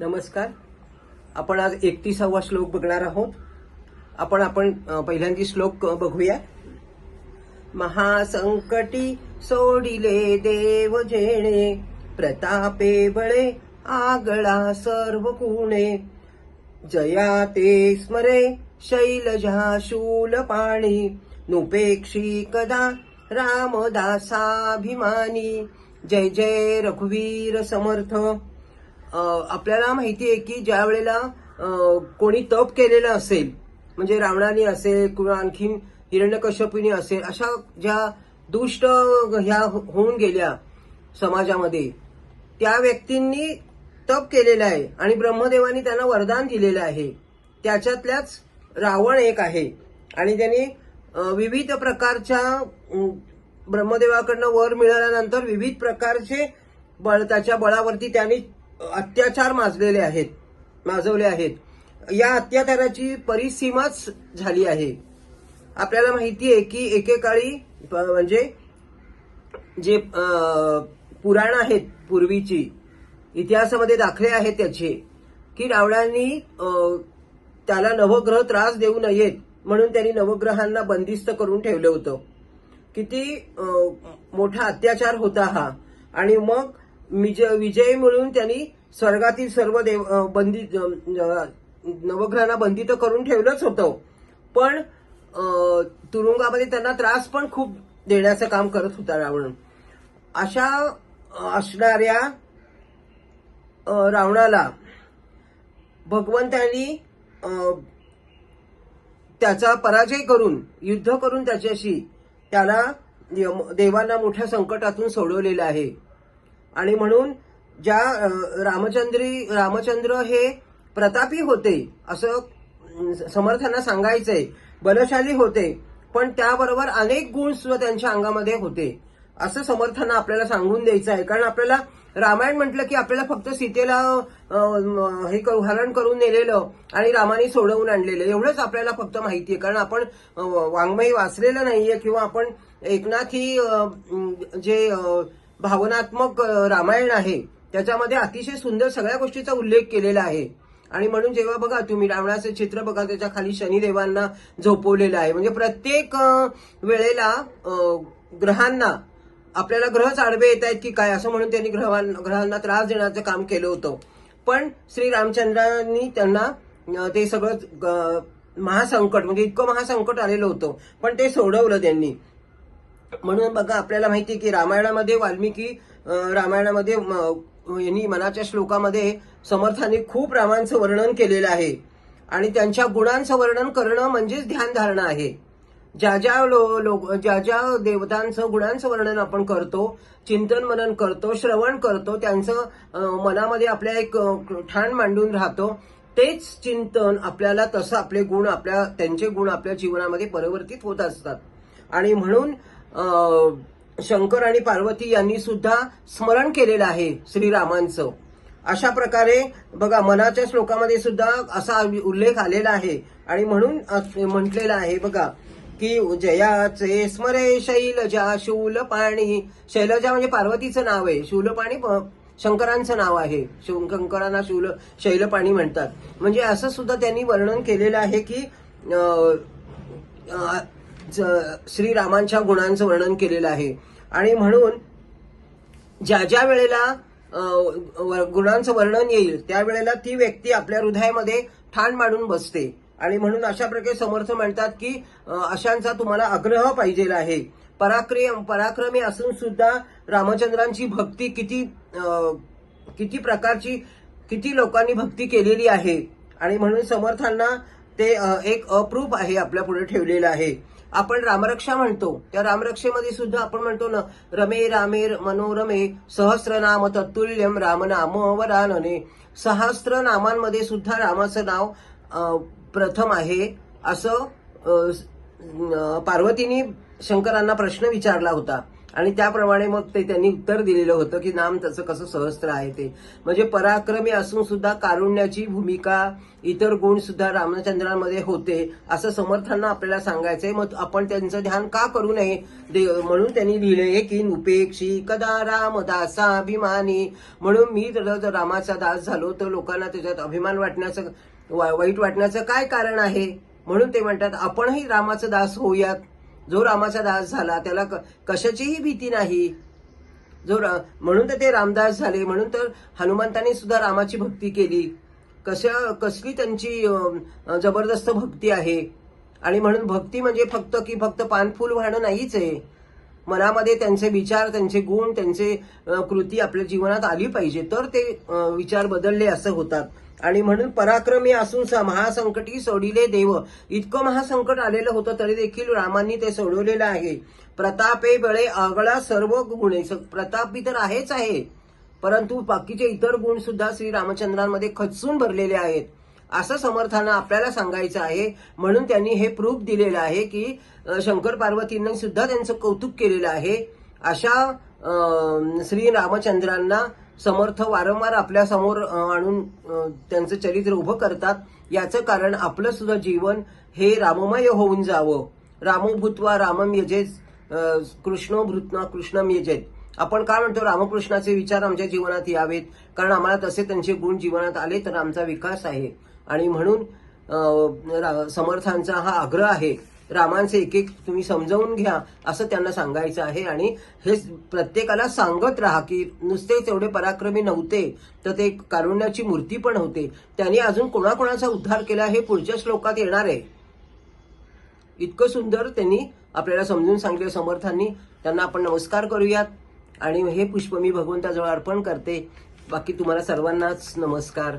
नमस्कार. आपण आज एकतीसावा श्लोक बघणार आहोत. आपण आपण पहिल्यांदी पहिल्यांदा श्लोक बघूया. महासंकटी सोडिले देव जेणे प्रतापे बळे आगळा सर्व कुणे. जया ते स्मरे शैलजा शूल पाणी. नुपेक्षी कदा रामदासाभिमानी. जय जय रघुवीर समर्थ. आपल्याला माहिती आहे की ज्या वेळेला कोणी तप केलेलं असेल म्हणजे रावणाने असेल किंवा आणखीन हिरण्यकश्यपिनी असेल अशा ज्या दुष्ट ह्या हो- होऊन गेल्या समाजामध्ये त्या व्यक्तींनी तप केलेलं आहे आणि ब्रह्मदेवानी त्यांना वरदान दिलेलं आहे. त्याच्यातल्याच रावण एक आहे आणि त्यांनी विविध प्रकारच्या ब्रह्मदेवाकडनं वर मिळाल्यानंतर विविध प्रकारचे बळ त्याच्या बळावरती त्यांनी अत्याचार माजलेले आहेत माजवले आहेत. या अत्याचाराची परिसीमाच झाली आहे. आपल्याला माहिती आहे की एकेकाळी म्हणजे जे पुराण आहेत पूर्वीची इतिहासामध्ये दाखले आहेत त्याचे की रावणांनी त्याला नवग्रह त्रास देऊ नयेत म्हणून त्यांनी नवग्रहांना बंदिस्त करून ठेवलं होतं. किती मोठा अत्याचार होता हा. आणि मग विजय मिळून त्यांनी स्वर्गातील सर्व देव बंदी अं, नवग्रहांना बंदित करून ठेवलंच होतं. पण तुरुंगामध्ये त्यांना त्रास पण खूप देण्याचं काम करत होता रावण. अशा असणाऱ्या रावणाला भगवंतांनी त्याचा पराजय करून युद्ध करून त्याच्याशी त्याला यम- देवांना मोठ्या संकटातून सोडवलेलं आहे. आणि म्हणून ज्या रामचंद्री रामचंद्र हे प्रतापी होते असं समर्थांना सांगायचंय बलशाली होते पण त्याबरोबर अनेक गुण सुद्धा त्यांच्या अंगामध्ये होते असं समर्थांना आपल्याला सांगून द्यायचं आहे. कारण आपल्याला रामायण म्हटलं की आपल्याला फक्त सीतेला हे करू हरण करून नेलेलं आणि रामाने सोडवून आणलेलं एवढंच आपल्याला फक्त माहिती आहे. कारण आपण वाङ्मयी वाङ्मय वाचलेलं नाहीये किंवा आपण एकनाथी जे भावनात्मक रामायण आहे त्याच्यामध्ये अतिशय सुंदर सगळ्या गोष्टीचा उल्लेख केलेला आहे. आणि म्हणून जेव्हा बघा तुम्ही रावणाचं चित्र बघा त्याच्याखाली शनिदेवांना झोपवलेलं आहे. म्हणजे प्रत्येक वेळेला ग्रहांना आपल्याला ग्रहच आडवे येत आहेत की काय असं म्हणून त्यांनी ग्रहां- ग्रहांना त्रास देण्याचं काम केलं होतं. पण श्री रामचंद्रांनी त्यांना ते सगळं महासंकट म्हणजे इतकं महासंकट आलेलं होतं. पण ते सोडवलं त्यांनी. म्हणून बघा आपल्याला माहिती आहे की रामायणामध्ये वाल्मिकी रामायणामध्ये म- यांनी मनाच्या श्लोकामध्ये समर्थांनी खूप रामांचं वर्णन केलेलं आहे. आणि त्यांच्या गुणांचं वर्णन करणं म्हणजेच ध्यानधारणा आहे. ज्या ज्या लो, लोक ज्या ज्या देवतांचं गुणांचं वर्णन आपण करतो चिंतन मनन करतो श्रवण करतो त्यांचं मनामध्ये आपल्या एक ठाण मांडून राहतो तेच चिंतन आपल्याला तसं आपले गुण आपल्या त्यांचे गुण आपल्या जीवनामध्ये परिवर्तित होत असतात. आणि म्हणून शंकर आणि पार्वती यांनी सुद्धा स्मरण केलेलं आहे श्रीरामांचं. अशा प्रकारे बघा मनाच्या श्लोकामध्ये सुद्धा असा उल्लेख आलेला आहे. आणि म्हणून म्हटलेला म्हटलेलं आहे बघा की जयाचे स्मरे शैलजा शूल पाणी शैलजा म्हणजे पार्वतीचं नाव आहे. शूलपाणी शंकरांचं नाव आहे. शंकरांना शूल शैलपाणी म्हणतात. म्हणजे असं सुद्धा त्यांनी वर्णन केलेलं आहे की श्रीरामांच्या गुणांचं वर्णन केलेलं आहे. आणि म्हणून ज्या ज्या वेळेला गुणांचं वर्णन येईल त्यावेळेला ती व्यक्ती आपल्या हृदयामध्ये ठाण मांडून बसते. आणि म्हणून अशा प्रकारे समर्थ म्हणतात की अशांचा तुम्हाला आग्रह पाहिजे आहे. पराक्रम पराक्रमी असून सुद्धा रामचंद्रांची भक्ती किती आ, किती प्रकारची किती लोकांनी भक्ती केलेली आहे. आणि म्हणून समर्थांना ते एक अप्रूप आहे आपल्या पुढे ठेवलेलं आहे. आपण रामरक्षा म्हणतो. त्या रामरक्षेमध्ये सुद्धा आपण म्हणतो ना रमे रामे मनोरमे सहस्रनाम तत्तुल्यम रामनाम वरानने सहस्र नामांमध्ये सुद्धा रामाचं नाव प्रथम आहे. असं पार्वतीने शंकरांना प्रश्न विचारला होता. आणि त्याप्रमाणे मग ते त्यांनी उत्तर दिलेलं होतं की नाम त्याचं कसं सहस्त्र आहे ते. म्हणजे पराक्रमी असून सुद्धा कारुण्याची भूमिका इतर गुण सुद्धा रामचंद्रांमध्ये होते असं समर्थांना आपल्याला सांगायचंय. मग आपण त्यांचं ध्यान का करू नये? म्हणून त्यांनी लिहिलंय की उपेक्षी कदा राम दासा अभिमानी म्हणून मी जर जर रामाचा दास झालो तर लोकांना त्याच्यात अभिमान वाटण्याचं वाईट वाटण्याचं काय कारण आहे? म्हणून ते म्हणतात आपणही रामाचा दास होऊयात. जो रामाचा दास झाला त्याला क- कशाचीही भीती नाही. जो रा- म्हणून तर ते रामदास झाले म्हणून तर हनुमंतांनी सुद्धा रामाची भक्ती केली. कशा कसली त्यांची जबरदस्त भक्ती आहे. आणि म्हणून भक्ती म्हणजे फक्त की फक्त पानफूल वाहणं नाहीच आहे. मनामध्ये त्यांचे विचार त्यांचे गुण त्यांचे कृती आपल्या जीवनात आली पाहिजे. तर ते विचार बदलले असं होतात. आणि म्हणून पराक्रमी असून स- महासंकटी सोडिले देव. इतकं महासंकट आलेलं होतं तरी देखील रामांनी ते सोडवलेलं आहे. प्रतापे बळे आगळा सर्व गुण स- प्रतापी तर आहेच आहे. परंतु बाकीचे इतर गुण सुद्धा श्री रामचंद्रांमध्ये खचून भरलेले आहेत. असं समर्थांना आपल्याला सांगायचं आहे. म्हणून त्यांनी हे प्रूफ दिलेलं आहे की शंकर पार्वतींनी सुद्धा त्यांचं कौतुक केलेलं आहे. अशा श्री रामचंद्रांना समर्थ वारंवार आपल्यासमोर आणून त्यांचं चरित्र उभं करतात. याचं कारण आपलं सुद्धा जीवन हे राममय होऊन जावं. रामभूत्वा रामम यजेत कृष्ण भूतना कृष्णम यजेत. आपण काय म्हणतो रामकृष्णाचे विचार आमच्या जीवनात यावेत. कारण आम्हाला तसे त्यांचे गुण जीवनात आले तर आमचा विकास आहे. आणि म्हणून रा- समर्थांचा हा आग्रह आहे रामांचे एक एक तुम्ही समजावून घ्या असं त्यांना सांगायचं आहे. आणि हे प्रत्येकाला सांगत राहा की नुसतेच एवढे पराक्रमी नव्हते तर ते कारुण्याची मूर्ती पण होते. त्यांनी अजून कोणाकोणाचा उद्धार केला हे पुढच्या श्लोकात येणार आहे. इतकं सुंदर त्यांनी आपल्याला समजून सांगितलं समर्थांनी. त्यांना आपण नमस्कार करूयात. आणि हे पुष्प मी भगवंताजवळ अर्पण करते. बाकी तुम्हाला सर्वांनाच नमस्कार.